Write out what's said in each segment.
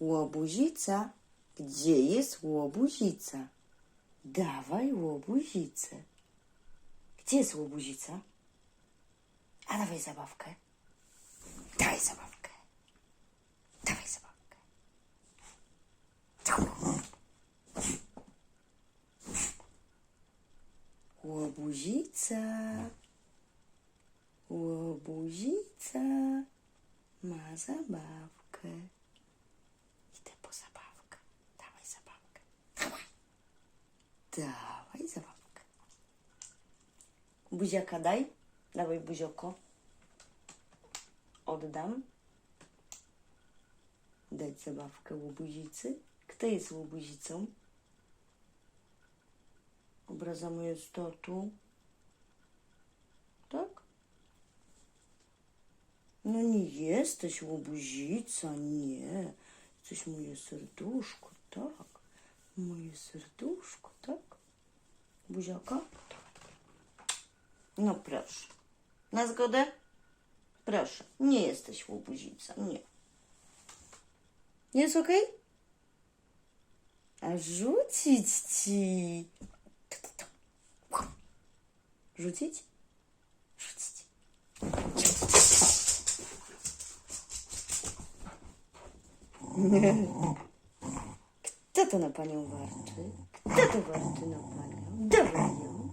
Łobuzica. Gdzie jest łobuzica? Dawaj łobuzicę. Gdzie jest łobuzica? A dawaj zabawkę. Dawaj zabawkę. Dawaj zabawkę. Łobuzica. Łobuzica ma zabawkę. Idę po zabawkę. Dawaj zabawkę. Dawaj. Dawaj zabawkę. Buziaka daj. Dawaj buzioko. Oddam. Dać zabawkę łobuzicy. Kto jest łobuzicą? Obraza to tu. Tak? No nie jesteś łobuzica, nie. Jesteś moje serduszko, tak. Moje serduszko, tak. Buziaka? No proszę. Na zgodę? Proszę. Nie jesteś łobuzica, nie. Jest okej? A rzucić ci. Rzucić? Rzucić. Kto to na panią warczy? Kto to warczy na panią? Dawaj ją.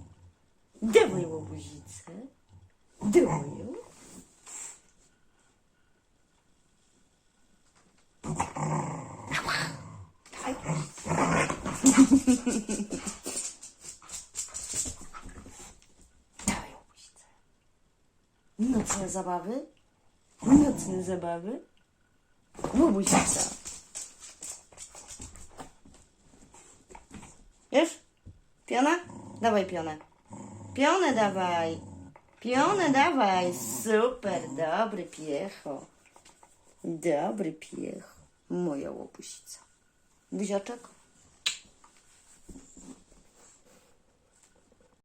Dawaj łobuzicę. Dawaj ją. Dawaj łobuzicę. Nocne zabawy? Nocne zabawy? Łobuzica. Piona? Dawaj pionę. Pionę dawaj. Pionę dawaj. Super, dobry piecho. Dobry piech. Moja łobuzica. Buziaczek?